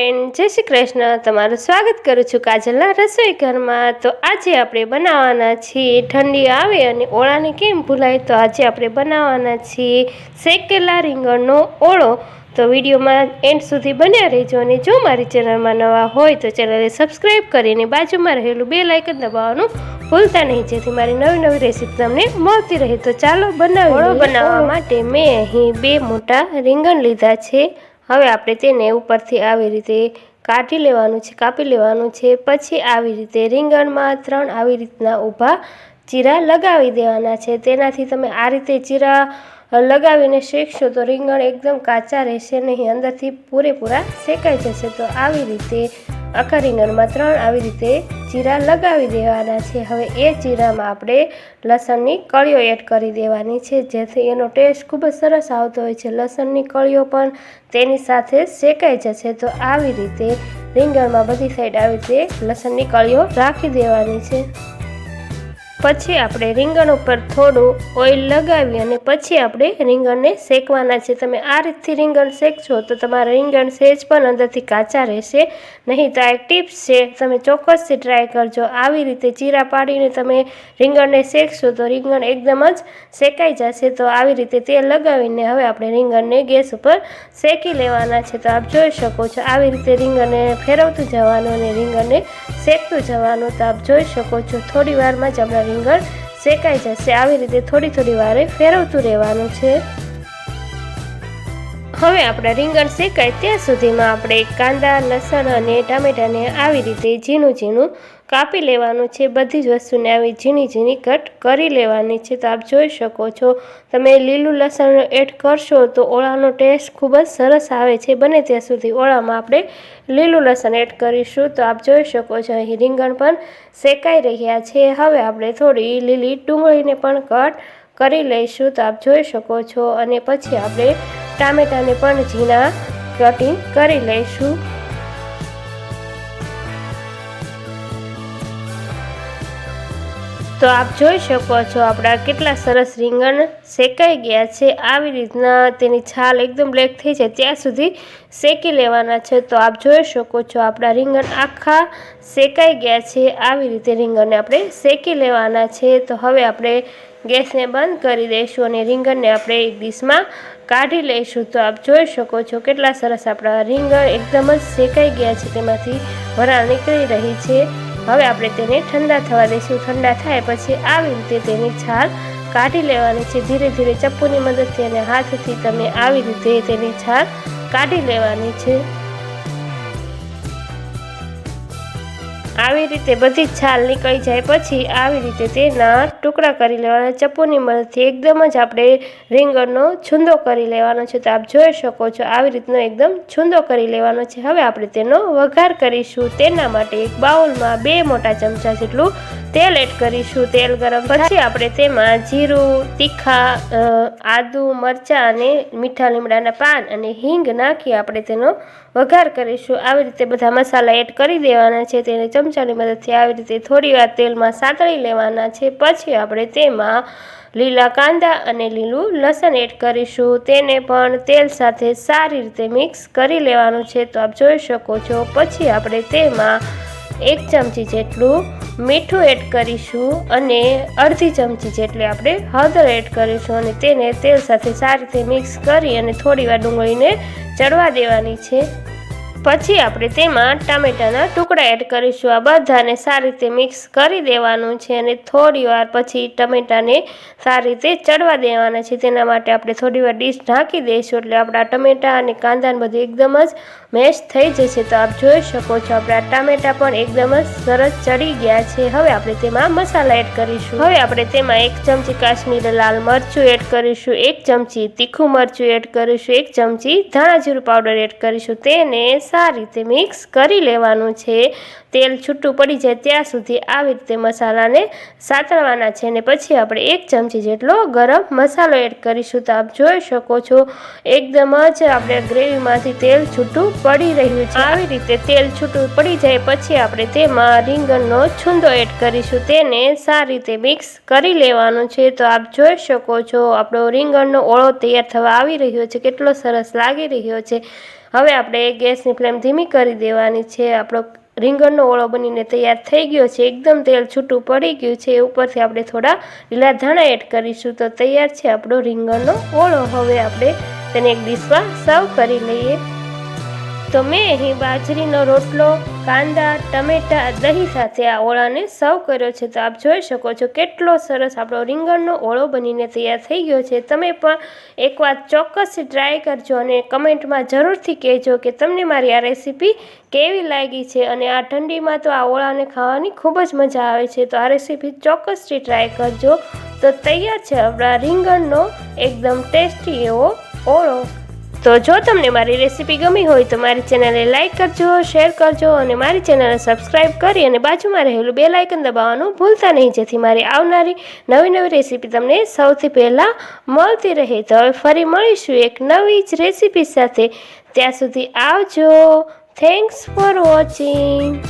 Friend જય શ્રી કૃષ્ણ. તમારું સ્વાગત કરું છું કાજલના રસોઈ ઘરમાં. તો આજે આપણે બનાવવાના છીએ ઠંડી આવે અને ઓળાને કેમ ભૂલાય? તો આજે આપણે બનાવવાના છીએ શેકેલા રીંગણનો ઓળો. તો વિડીયોમાં એન્ડ સુધી બન્યા રહેજો અને જો મારી ચેનલમાં નવા હોય તો ચેનલને સબસ્ક્રાઈબ કરીને બાજુમાં રહેલું બે લાઇકન દબાવવાનું ભૂલતા નહીં જેથી મારી નવી નવી રેસીપી તમને મળતી રહે. તો ચાલો બનાવો ઓળો બનાવવા માટે મેં અહીં બે મોટા રીંગણ લીધા છે. હવે આપણે તેને ઉપરથી આવી રીતે કાઢી લેવાનું છે, કાપી લેવાનું છે, પછી આવી રીતે રીંગણમાં ત્રણ આવી રીતના ઊભા ચીરા લગાવી દેવાના છે. તેનાથી તમે આ રીતે ચીરા લગાવીને શેકશો તો રીંગણ એકદમ કાચા રહેશે નહીં, અંદરથી પૂરેપૂરા શેકાઈ જશે. તો આવી રીતે આખા રીંગણમાં ત્રણ આવી રીતે ચીરા લગાવી દેવાના છે. હવે એ ચીરામાં આપણે લસણની કળીઓ એડ કરી દેવાની છે. જેથી એનો ટેસ્ટ ખૂબ જ સરસ આવતો હોય છે. લસણની કળીઓ પણ તેની સાથે શેકાઈ જશે. તો આવી રીતે રીંગણમાં બધી સાઈડ આવી રીતે લસણની કળીઓ રાખી દેવાની છે. પછી આપણે રીંગણ ઉપર થોડું ઓઇલ લગાવી અને પછી આપણે રીંગણને શેકવાના છે. તમે આ રીતથી રીંગણ શેકશો તો તમારા રીંગણ સહેજ પણ અંદરથી કાચા રહેશે. નહીં તો આ એક ટિપ્સ છે, તમે ચોક્કસથી ટ્રાય કરજો. આવી રીતે ચીરા પાડીને તમે રીંગણને શેકશો તો રીંગણ એકદમ જ શેકાઈ જશે. તો આવી રીતે તેલ લગાવીને હવે આપણે રીંગણને ગેસ ઉપર શેકી લેવાના છે. તો આપ જોઈ શકો છો, આવી રીતે રીંગણને ફેરવતું જવાનું અને રીંગણને શેકતું જવાનું તો આપ જોઈ શકો છો. થોડી વારમાં જ આપણા રીંગણ શેકાઈ જશે. આવી રીતે થોડી થોડી વારે ફેરવતું રહેવાનું છે. હવે આપણા રીંગણ શેકાય ત્યાં સુધીમાં આપણે કાંદા, લસણ અને ટામેટાને આવી રીતે ઝીણું ઝીણું કાપી લેવાનું છે, બધી જ વસ્તુને આવી ઝીણી ઝીણી કટ કરી લેવાની છે. તો આપ જોઈ શકો છો, તમે લીલું લસણ એડ કરશો તો ઓળાનો ટેસ્ટ ખૂબ જ સરસ આવે છે. બને ત્યાં સુધી ઓળામાં આપણે લીલું લસણ એડ કરીશું. તો આપ જોઈ શકો છો, અહીં રીંગણ પણ શેકાઈ રહ્યા છે. હવે આપણે થોડી લીલી ડુંગળીને પણ કટ કરી લઈશું. તો આપ જોઈ શકો છો, અને પછી આપણે ટામેટાને પણ ઝીણા કટિંગ કરી લઈશું. તો આપ જોઈ શકો છો આપણા કેટલા સરસ રીંગણ શેકાઈ ગયા છે. આવી રીતના તેની છાલ એકદમ બ્લેક થઈ જાય ત્યાં સુધી શેકી લેવાના છે. તો આપ જોઈ શકો છો આપણા રીંગણ આખા શેકાઈ ગયા છે. આવી રીતે રીંગણને આપણે શેકી લેવાના છે. તો હવે આપણે ગેસને બંધ કરી દઈશું અને રીંગણને આપણે એક ડીશમાં કાઢી લઈશું. તો આપ જોઈ શકો છો કેટલા સરસ આપણા રીંગણ એકદમ જ શેકાઈ ગયા છે. તેમાંથી વરાળ નીકળી રહી છે. હવે આપણે તેને ઠંડા થવા દઈશું. ઠંડા થાય પછી આવી રીતે તેની છાલ કાઢી લેવાની છે. ધીરે ધીરે ચપ્પુની મદદથી અને હાથથી તમે આવી રીતે તેની છાલ કાઢી લેવાની છે. આવી રીતે બધી છાલ નીકળી જાય પછી આવી રીતે તેના ટુકડા કરી લેવાના. ચપ્પુની મદદથી એકદમ જ આપણે રીંગણનો છૂંદો કરી લેવાનો છે. તો આપ જોઈ શકો છો આવી રીતનો એકદમ છૂંદો કરી લેવાનો છે. હવે આપણે તેનો વઘાર કરીશું. તેના માટે એક બાઉલમાં બે મોટા ચમચા જેટલું તેલ એડ કરીશું, તેલ ગરમ પછી આપણે તેમાં જીરું, તીખા આદુ, મરચાં અને મીઠા લીમડાના પાન અને હિંગ નાખી આપણે તેનો વઘાર કરીશું. આવી રીતે બધા મસાલા એડ કરી દેવાના છે, તેને ચમચાની મદદથી આવી રીતે થોડી વાર તેલમાં સાતળી લેવાના છે. પછી આપણે તેમાં લીલા કાંદા અને લીલું લસણ એડ કરીશું. તેને પણ તેલ સાથે સારી રીતે મિક્સ કરી લેવાનું છે. તો આપ જોઈ શકો છો. પછી આપણે તેમાં એક ચમચી જેટલું મીઠું એડ કરીશું અને અડધી ચમચી જેટલી આપણે હળદર એડ કરીશું અને તેને તેલ સાથે સારી રીતે મિક્સ કરી અને થોડી વાર ડુંગળીને ચડવા દેવાની છે. પછી આપણે તેમાં ટામેટાના ટુકડા એડ કરીશું. આ બધાને સારી રીતે મિક્સ કરી દેવાનું છે અને થોડી વાર પછી ટમેટાને સારી રીતે ચડવા દેવાના છે. તેના માટે આપણે થોડી વાર ડીશ ઢાંકી દઈશું એટલે આપણા ટમેટા અને કાંદાને બધું એકદમ જ મેશ થઈ જશે. તો આપ જોઈ શકો છો આપણા ટામેટા પણ એકદમ જ સરસ ચડી ગયા છે. હવે આપણે તેમાં મસાલા એડ કરીશું. હવે આપણે તેમાં એક ચમચી કાશ્મીરી લાલ મરચું એડ કરીશું, એક ચમચી તીખું મરચું એડ કરીશું, એક ચમચી ધાણા જીરું પાવડર એડ કરીશું. તેને સારી રીતે મિક્સ કરી લેવાનું છે. તેલ છૂટું પડી જાય ત્યાં સુધી આવી રીતે મસાલાને સાતળવાના છે અને પછી આપણે એક ચમચી જેટલો ગરમ મસાલો એડ કરીશું. તો આપ જોઈ શકો છો, એકદમ જ આપણે ગ્રેવીમાંથી તેલ છૂટું પડી રહ્યું છે. આવી રીતે તેલ છૂટું પડી જાય પછી આપણે તેમાં રીંગણનો છૂંદો એડ કરીશું. તેને સારી રીતે મિક્સ કરી લેવાનું છે. તો આપ જોઈ શકો છો, આપણો રીંગણનો ઓળો તૈયાર થવા આવી રહ્યો છે. કેટલો સરસ લાગી રહ્યો છે. હવે આપણે ગેસની ફ્લેમ ધીમી કરી દેવાની છે. આપણો રીંગણનો ઓળો બનીને તૈયાર થઈ ગયો છે. એકદમ તેલ છૂટું પડી ગયું છે. એ ઉપરથી આપણે થોડા લીલા ધાણા એડ કરીશું. તો તૈયાર છે આપણો રીંગણનો ઓળો. હવે આપણે તેને એક ડીશમાં સર્વ કરી લઈએ. તો મેં અહીં બાજરીનો રોટલો, કાંદા, ટમેટા, દહીં સાથે આ ઓળાને સર્વ કર્યો છે. તો આપ જોઈ શકો છો કેટલો સરસ આપણો રીંગણનો ઓળો બનીને તૈયાર થઈ ગયો છે. તમે પણ એકવાર ચોક્કસથી ટ્રાય કરજો અને કમેન્ટમાં જરૂરથી કહેજો કે તમને મારી આ રેસીપી કેવી લાગી છે અને આ ઠંડીમાં તો આ ઓળાને ખાવાની ખૂબ જ મજા આવે છે. તો આ રેસીપી ચોક્કસથી ટ્રાય કરજો. તો તૈયાર છે આપણા રીંગણનો એકદમ ટેસ્ટી એવો ઓળો. તો જો તમને મારી રેસીપી ગમી હોય તો મારી ચેનલને લાઇક કરજો, શેર કરજો અને મારી ચેનલને સબસ્ક્રાઈબ કરી અને બાજુમાં રહેલું બે લાઇકન દબાવવાનું ભૂલતા નહીં. જેથી મારી આવનારી નવી નવી રેસીપી તમને સૌથી પહેલાં મળતી રહે. તો હવે ફરી મળીશું એક નવી જ રેસીપી સાથે. ત્યાં સુધી આવજો. Thanks for watching